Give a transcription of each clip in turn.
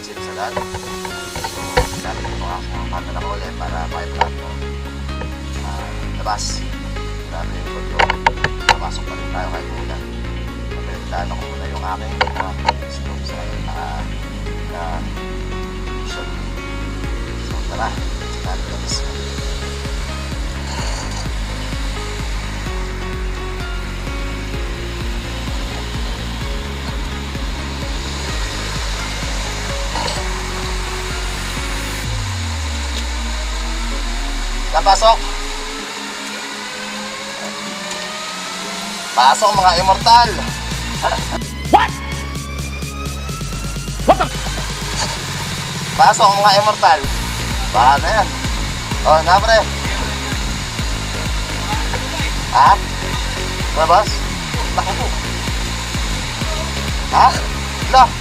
pansin sa lahat. So, dati ko ako ng camera ko ulit para maiplan ko. Uh, labas. Grabe yung pagyo. Napasok pa rin tayo kahit ulan. Pagkailan ko muna yung aking ah, mga slope sa naka ah, na mission. So, tara. Sa natin. Pasok mga immortal. What? What the? Pasok mga immortal. Baka na yan. Oh, na pre. Ha? Boss? Naku po. Ha? La.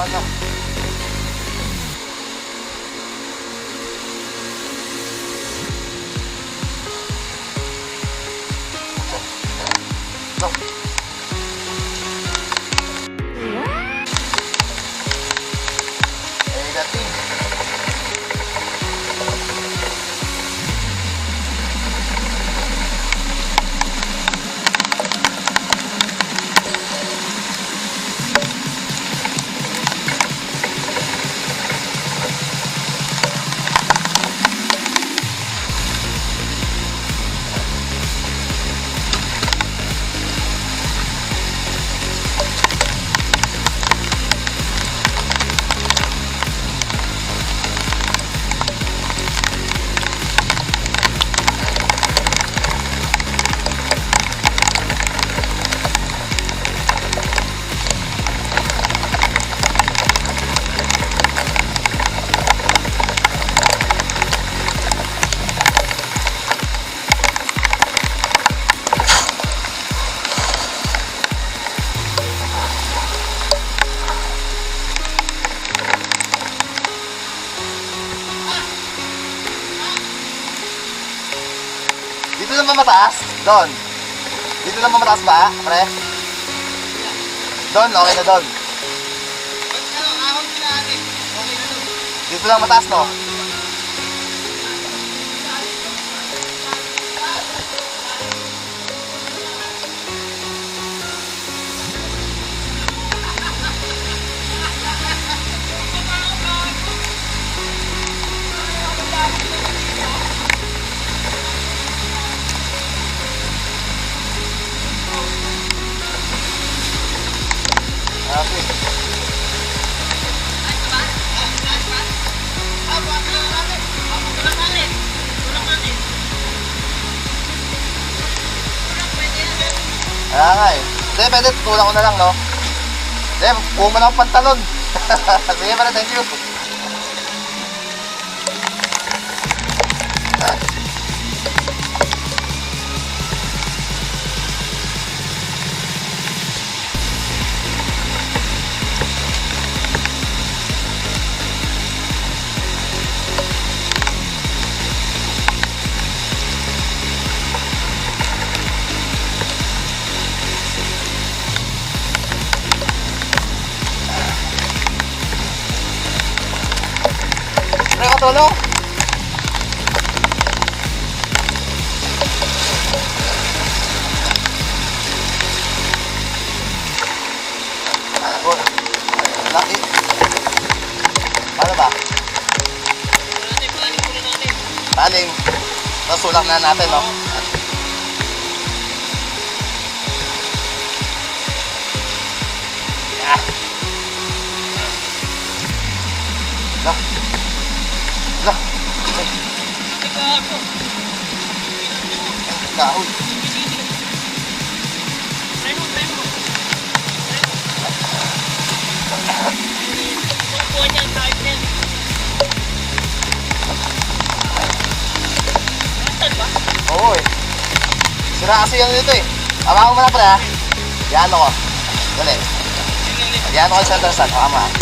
Bahala. Dito ba mataas? Doon. Dito lang ba mataas ba, pre? Doon, okay na doon. Dito lang mataas, no? Kaya nga eh. Hindi, pwede tutulang ko na lang, no? Hindi, buo mo na ang pantalon. Sige pala, thank you. Oh, Laki. Ano ba? Baling. Tapos sulak na natin, no? Kahoy. Oo eh. Sira kasi yan dito eh. Ama mo na pala. Yan ako. Dali. Yan ako sa Center Sun.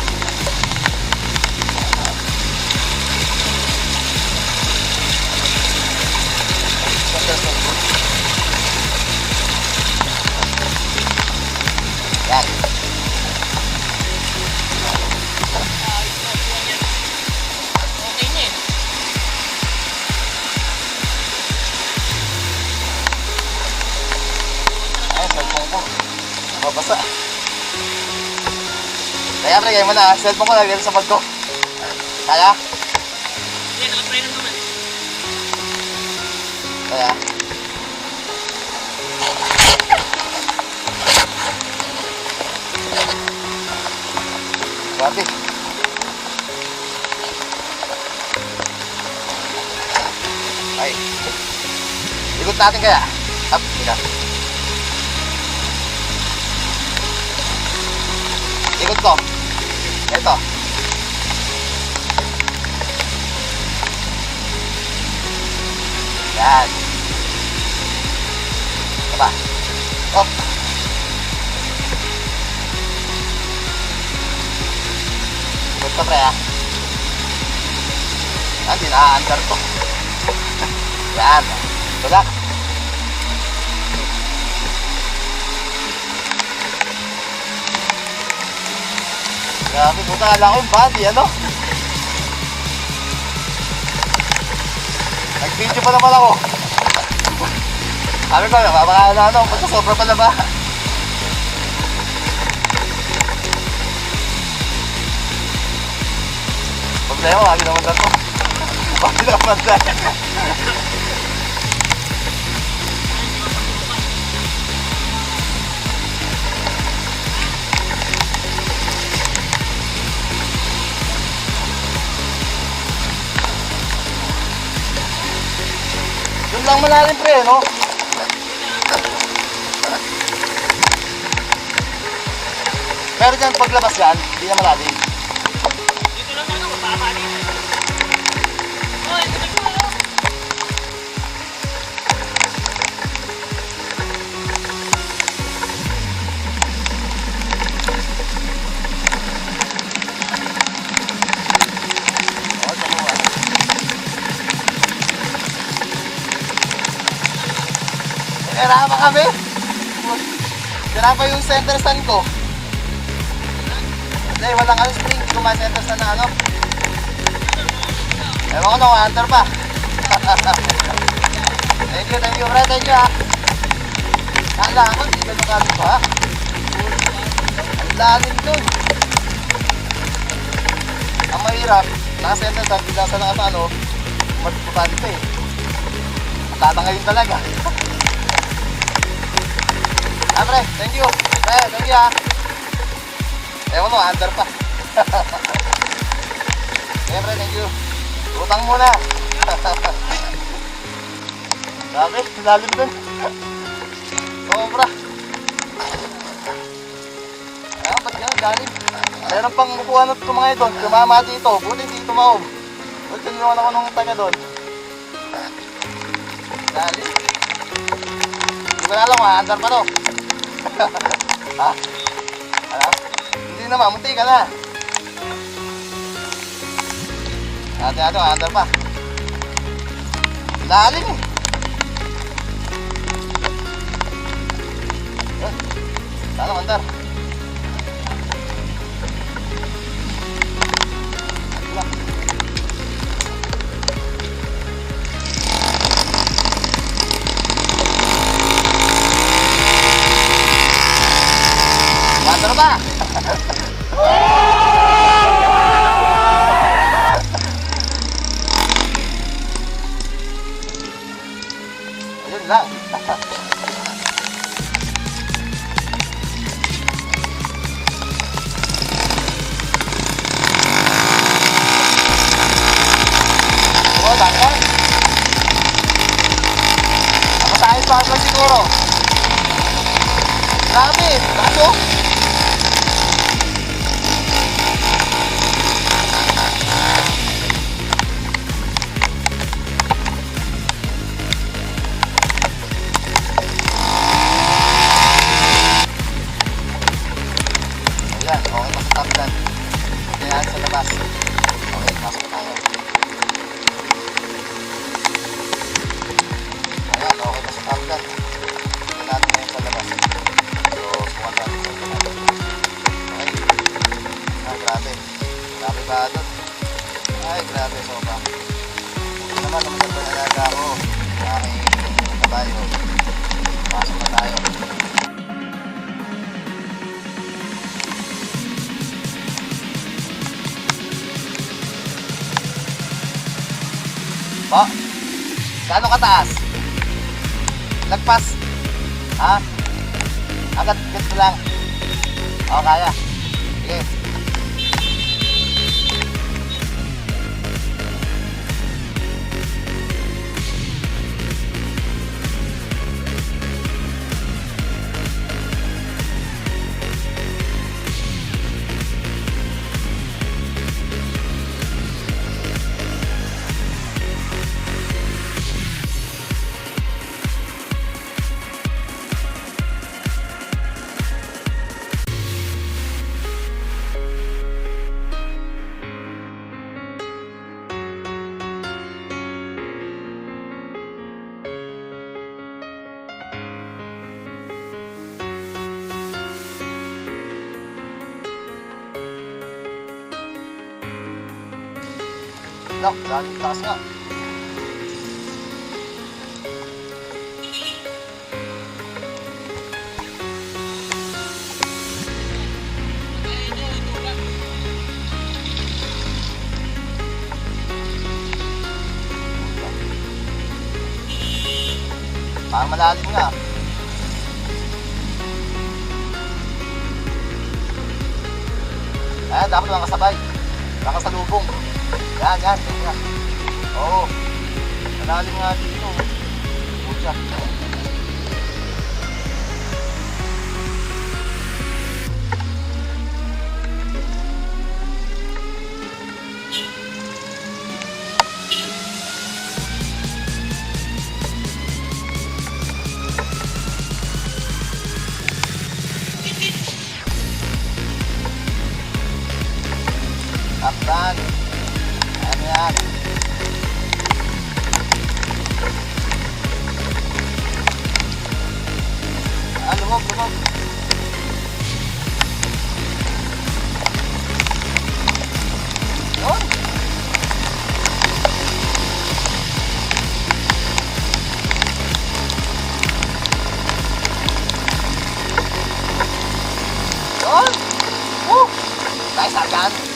Lagay mo na. Cellphone ko lagay sa bag ko. Kaya? Yan, nakapray lang naman. Kaya? Grabe. Ay. Ikot natin kaya. Up, ika. Ikot ko. Ito. Yan. Diba? Up. Ikot ko pre ah. Yan, dinaandar to. Yan. Grabe, puta kala ko body, ano? Nag-video pa naman ako. Sabi ko, baka ano, ano, basta sobra pala ba? Problema, wagi naman na to. Wagi naman na. Malalim pre, no? Pero dyan paglabas yan, hindi na malalim. Kaya kami. Sira pa yung center stand ko. Hindi, walang ano spring. Hindi ko ma-center stand na ano. Ewan ko na, under pa. thank you, thank you, bro. Thank you, ha. Kala ko, hindi ka nakalit pa. Ang lalim dun. Ang mahirap, naka-center stand, bigla sa naka ano, magpapali pa eh. Tatangayin talaga. Pre, thank you. Pre, thank you ah. Ewan mo, under pa. Kaya pre, thank you. Utang muna. Sabi, lalim dun. Sobra. Ah, ba't yan? Galing. Meron pang na ito mga doon. Kumama dito. Buti hindi tumawag. Buti tinulungan ako nung taga doon. Galing. Hindi ko na alam, ah, under pa to. Ha? Ano? Hindi naman, munti ka na. Ate, ate, under pa. Lalim eh. Yun. Sana under. Pa lang siguro. Grabe, bago. Ayan, alaga ko sa aking kabayo. Pasok na tayo. Ba? Gaano kataas? Lagpas? Ha? Agad, ganito lang. O, kaya. Lock, lagi taas nga. Parang malalim nga. Ayan, dapat lang kasabay. Nakasalubong. Yan, yan, yan. Oo. Malalim nga dito. Pucha. Takpan. Ayan yan. Ah, lumog, lumog. Yun. Yun. Woo! Nice agad.